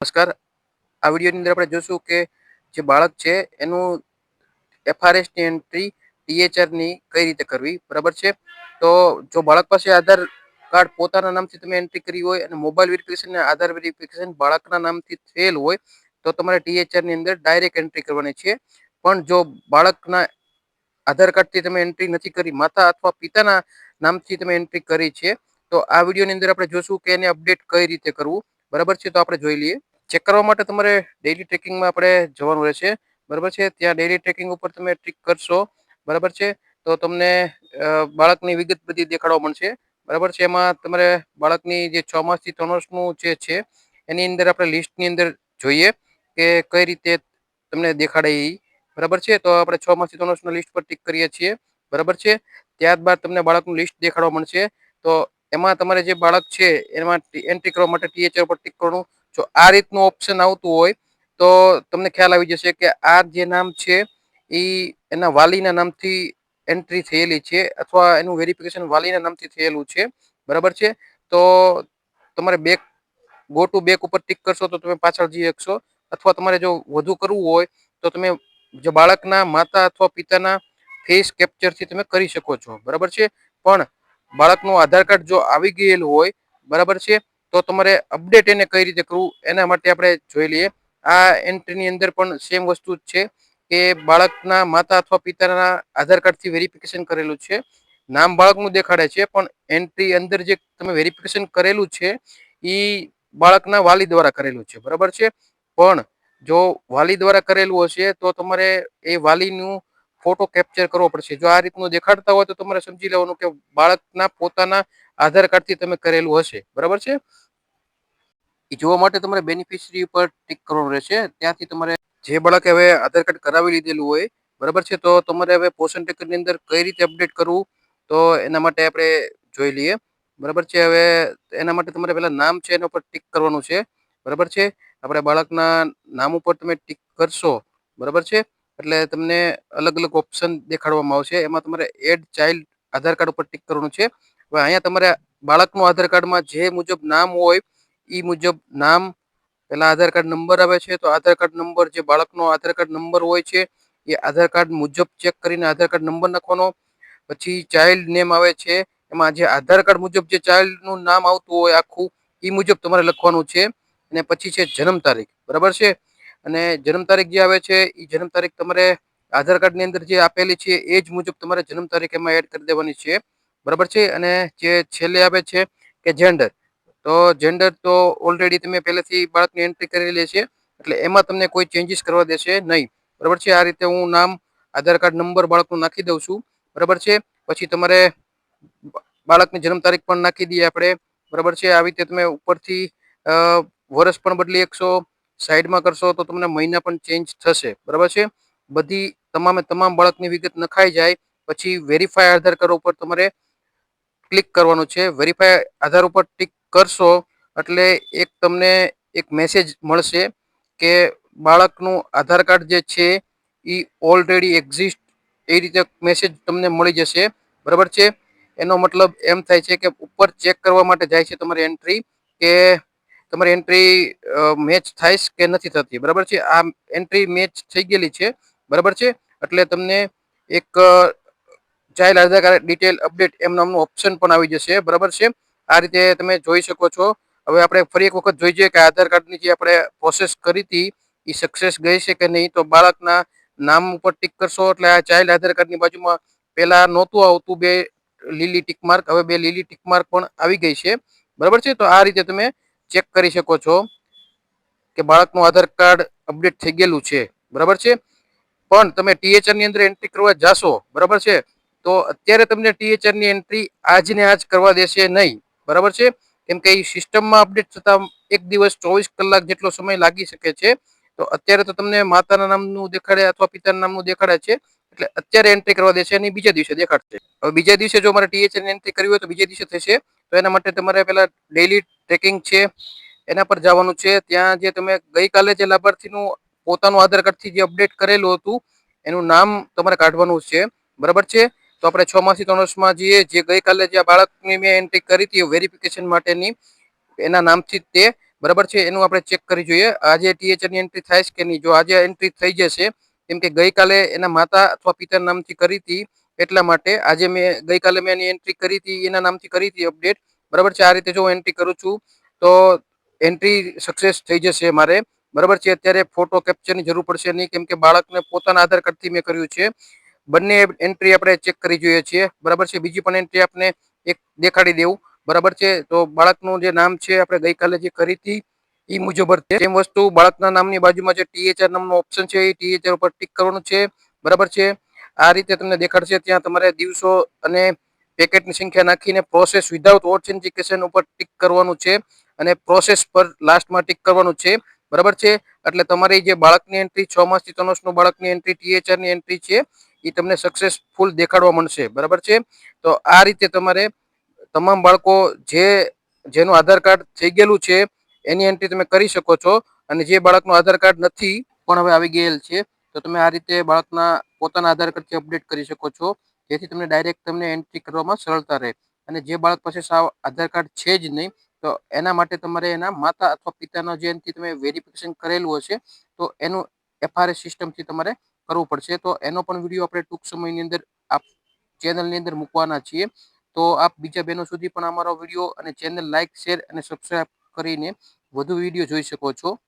નમસ્કાર. આ વિડીયોની અંદર આપણે જોશું કે જે બાળક છે, એનું એફઆરએસની એન્ટ્રી ટીએચઆરની કઈ રીતે કરવી? બરાબર છે? તો જો બાળક પાસે આધાર કાર્ડ પોતાના નામથી તમે એન્ટ્રી કરી હોય અને મોબાઈલ વેરિફિકેશન આધાર વેરિફિકેશન બાળકના નામથી થયેલ હોય, તો તમારે ટીએચઆરની અંદર ડાયરેક્ટ એન્ટ્રી કરવાની છે. પણ જો બાળકના આધાર કાર્ડથી તમે એન્ટ્રી નથી કરી, માતા અથવા પિતાના નામથી તમે એન્ટ્રી કરી છે, તો આ વિડીયોની અંદર આપણે જોશું કે એને અપડેટ કઈ રીતે કરવું. બરાબર છે? તો આપણે જોઈ લઈએ. ચેક કરવા માટે તમારે ડેઇલી ટ્રેકિંગમાં આપણે જવાનું રહેશે. બરાબર છે? ત્યાં ડેઇલી ટ્રેકિંગ ઉપર તમે ટ્રીક કરશો. બરાબર છે? તો તમને બાળકની વિગત બધી દેખાડવા મળશે. બરાબર છે? એમાં તમારે બાળકની જે છ માસથી જે છે, એની અંદર આપણે લિસ્ટની અંદર જોઈએ કે કઈ રીતે તમને દેખાડે એ બરાબર છે? તો આપણે છ માસથી ત્રણ લિસ્ટ પર ટીક કરીએ છીએ. બરાબર છે? ત્યારબાદ તમને બાળકનું લિસ્ટ દેખાડવા મળશે. તો એમાં તમારે જે બાળક છે, એમાં એન્ટ્રી કરવા માટે ટીએચઆર પર ટીક કરવાનું. જો આ રીતનું ઓપ્શન આવતું હોય, તો તમને ખ્યાલ આવી જશે કે આ જે નામ છે, એ એના વાલીના નામથી એન્ટ્રી થયેલી છે, અથવા એનું વેરિફિકેશન વાલીના નામથી થયેલું છે. બરાબર છે? તો તમારે બેક ગો ટુ બેક ઉપર ટિક કરશો તો તમે પાછળ જઈ શકશો. અથવા તમારે જો વધુ કરવું હોય, તો તમે જો બાળકના માતા અથવા પિતાના ફેસ કેપ્ચરથી તમે કરી શકો છો. બરાબર છે? પણ બાળકનું આધાર કાર્ડ જો આવી ગયેલું હોય, બરાબર છે? તો તમારે અપડેટ એને કઈ રીતે કરવું એના માટે આપણે જોઈ લઈએ. આ એન્ટ્રીની અંદર પણ સેમ વસ્તુ જ છે કે બાળકના માતા અથવા પિતાના આધાર કાર્ડથી વેરિફિકેશન કરેલું છે. નામ બાળકનું દેખાડે છે, પણ એન્ટ્રી અંદર જે તમે વેરિફિકેશન કરેલું છે એ બાળકના વાલી દ્વારા કરેલું છે. બરાબર છે? પણ જો વાલી દ્વારા કરેલું હશે, તો તમારે એ વાલીનું ફોટો કેપ્ચર કરવો પડશે. જો આ રીતનું દેખાડતા હોય, તો તમારે સમજી લેવાનું કે બાળકના પોતાના આધાર કાર્ડથી તમે કરેલું હશે. બરાબર છે? એ જોવા માટે તમારે બેનિફિશરી ઉપર ટિક કરવાનું રહેશે. ત્યાંથી તમારે જે બાળકે હવે આધાર કાર્ડ કરાવી લીધેલું હોય, બરાબર છે? તો તમારે હવે પોષણ ટેકરની અંદર કઈ રીતે અપડેટ કરવું? તો એના માટે આપણે જોઈ લઈએ. બરાબર છે? હવે એના માટે તમારે પહેલાં નામ છે એના ઉપર ટિક કરવાનું છે. બરાબર છે? આપણે બાળકના નામ ઉપર તમે ટિક કરશો, બરાબર છે? એટલે તમને અલગ અલગ ઓપ્શન દેખાડવામાં આવશે. એમાં તમારે એડ ચાઇલ્ડ આધાર કાર્ડ ઉપર ટિક કરવાનું છે. હવે અહીંયા તમારે બાળકનું આધાર કાર્ડમાં જે મુજબ નામ હોય એ મુજબ નામ, પેલા આધાર કાર્ડ નંબર આવે છે, તો આધાર કાર્ડ નંબર જે બાળકનો આધાર કાર્ડ નંબર હોય છે, એ આધાર કાર્ડ મુજબ ચેક કરીને આધાર કાર્ડ નંબર નાખવાનો. પછી ચાઇલ્ડ નેમ આવે છે, એમાં જે આધાર કાર્ડ મુજબ જે ચાઇલ્ડનું નામ આવતું હોય આખું એ મુજબ તમારે લખવાનું છે. અને પછી છે જન્મ તારીખ, બરાબર છે? અને જન્મ તારીખ જે આવે છે એ જન્મ તારીખ તમારે આધાર કાર્ડની અંદર જે આપેલી છે, એ જ મુજબ તમારે જન્મ તારીખ એમાં એડ કરી દેવાની છે, બરાબર છે? અને જે છેલ્લે આવે છે, કે જેન્ડર તો જેન્ડર તો ઓલરેડી તમે પહેલેથી બાળકની એન્ટ્રી કરેલી છે, એટલે એમાં તમને કોઈ ચેન્જીસ કરવા દેશે નહીં. બરાબર છે? આ રીતે હું નામ, આધાર કાર્ડ નંબર બાળકનું નાખી દઉં છું. બરાબર છે? પછી તમારે બાળકની જન્મ તારીખ પણ નાખી દઈએ આપણે. બરાબર છે? આવી રીતે તમે ઉપરથી વર્ષ પણ બદલી એકસો સાઈડમાં કરશો તો તમને મહિના પણ ચેન્જ થશે. બરાબર છે? બધી તમામે તમામ બાળકની વિગત નખાઈ જાય, પછી વેરીફાઈ આધાર કાર્ડ ઉપર તમારે ક્લિક કરવાનું છે. વેરીફાઈ આધાર ઉપર ટિક કરશો એટલે એક તમને એક મેસેજ મળશે કે બાળકનું આધાર કાર્ડ જે છે, એ ઓલરેડી એક્ઝિસ્ટ એ રીતે મેસેજ તમને મળી જશે. બરાબર છે? એનો મતલબ એમ થાય છે કે ઉપર ચેક કરવા માટે જાય છે તમારી એન્ટ્રી કે તમારી એન્ટ્રી મેચ થાય કે નથી થતી. બરાબર છે? આ એન્ટ્રી મેચ થઈ ગયેલી છે. બરાબર છે? એટલે તમને એક child Aadhaar card detail update એમ નામનું ઓપ્શન પણ આવી જશે. બરાબર છે? આ રીતે તમે જોઈ શકો છો. હવે આપણે ફરી એક વખત જોઈ જોઈએ કે આધાર કાર્ડની જે આપણે પ્રોસેસ કરી હતી એ સક્સેસ ગઈ છે કે નહીં? તો બાળકના નામ ઉપર ટીક કરશો એટલે આ ચાઇલ્ડ આધાર કાર્ડની બાજુમાં પહેલાં નહોતું આવતું બે લીલી ટીક માર્ક હવે બે લીલી ટીક માર્ક પણ આવી ગઈ છે. બરાબર છે? તો આ રીતે તમે ચેક કરી શકો છો કે બાળકનું આધાર કાર્ડ અપડેટ થઈ ગયેલું છે. બરાબર છે? પણ તમે ટીએચઆરની અંદર એન્ટ્રી કરવા જાશો, બરાબર છે? તો અત્યારે તમને ટીએચઆરની એન્ટ્રી આજને આજ કરવા દેશે નહીં. બરાબર છે? કેમ કે એ સિસ્ટમમાં અપડેટ થતા એક દિવસ ચોવીસ કલાક જેટલો સમય લાગી શકે છે. તો અત્યારે તો તમને માતાના નામનું દેખાડે અથવા પિતાના નામનું દેખાડે છે. એટલે અત્યારે એન્ટ્રી કરવા દેશે અને બીજા દિવસે દેખાડશે. હવે બીજા દિવસે જો મારે ટીએચઆરની એન્ટ્રી કરવી હોય તો બીજા દિવસે થશે. તો એના માટે તમારે પહેલાં ડેઇલી ટ્રેકિંગ છે, એના પર જવાનું છે. ત્યાં જે તમે ગઈકાલે જે લાભાર્થીનું પોતાનું આધાર કાર્ડથી જે અપડેટ કરેલું હતું, એનું નામ તમારે કાઢવાનું છે. બરાબર છે? તો આપણે છ માસથી ત્રણ જઈએ, જે ગઈકાલે જે બાળકની મેં એન્ટ્રી કરી હતી વેરિફિકેશન માટેની, એના નામથી તે બરાબર છે, એનું આપણે ચેક કરી જોઈએ. આજે ટીએચરની એન્ટ્રી થાય છે કે નહીં? જો આજે એન્ટ્રી થઈ જશે, કેમ કે ગઈકાલે એના માતા અથવા પિતા નામથી કરી હતી, એટલા માટે આજે મેં ગઈકાલે મેં એની એન્ટ્રી કરી હતી, એના નામથી કરી હતી અપડેટ બરાબર છે, આ રીતે જો એન્ટ્રી કરું છું, તો એન્ટ્રી સક્સેસ થઈ જશે મારે. બરાબર છે, અત્યારે ફોટો કેપ્ચરની જરૂર પડશે નહીં, કેમ કે બાળકને પોતાના આધાર કાર્ડથી મેં કર્યું છે. બંને એન્ટ્રી આપણે ચેક કરી જોઈએ છીએ. બરાબર છે? બીજી પણ એન્ટ્રી આપણે એક દેખાડી દેવું. બરાબર છે? તો બાળકનું જે નામ છે, આપણે ગઈકાલે જે કરી હતી એ મુજબ સેમ વસ્તુ બાળકના નામની બાજુમાં જે ટીએચઆર નામનો ઓપ્શન છે એ ટીએચઆર ઉપર ટિક કરવાનું છે. બરાબર છે? આ રીતે તમને દેખાડશે. ત્યાં તમારે દિવસો અને પેકેટની સંખ્યા નાખીને પ્રોસેસ વિધાઉટ ઓથેન્ટિકેશન ઉપર ટિક કરવાનું છે અને પ્રોસેસ પર લાસ્ટમાં ટીક કરવાનું છે. બરાબર છે? એટલે તમારી જે બાળકની એન્ટ્રી છ માસથી ત્રણ બાળકની એન્ટ્રી ટીએચઆરની એન્ટ્રી છે એ તમને સક્સેસફુલ દેખાડવા મળશે. બરાબર છે? તો આ રીતે તમારે તમામ બાળકો જે, જેનું આધાર કાર્ડ થઈ ગયેલું છે, એની એન્ટ્રી તમે કરી શકો છો. અને જે બાળકનું આધાર કાર્ડ નથી, પણ હવે આવી ગયેલ છે, તો તમે આ રીતે બાળકના પોતાના આધાર કાર્ડથી અપડેટ કરી શકો છો. જેથી તમને ડાયરેક્ટ તમને એન્ટ્રી કરવામાં સરળતા રહે. અને જે બાળક પાસે સાવ આધાર કાર્ડ છે જ નહીં, તો એના માટે તમારે એના માતા અથવા પિતાના જે એનથી તમે વેરિફિકેશન કરેલું હશે, તો એનું એફઆરએસ સિસ્ટમથી તમારે કરવું પડશે. તો એનો પણ વીડિયો આપણે ટૂંક સમયની અંદર આપ ચેનલની અંદર મૂકવાના છીએ. તો આપ બીજા બહેનો સુધી પણ અમારો વીડિયો અને ચેનલ લાઇક શેર અને સબસ્ક્રાઈબ કરીને વધુ વીડિયો જોઈ શકો છો.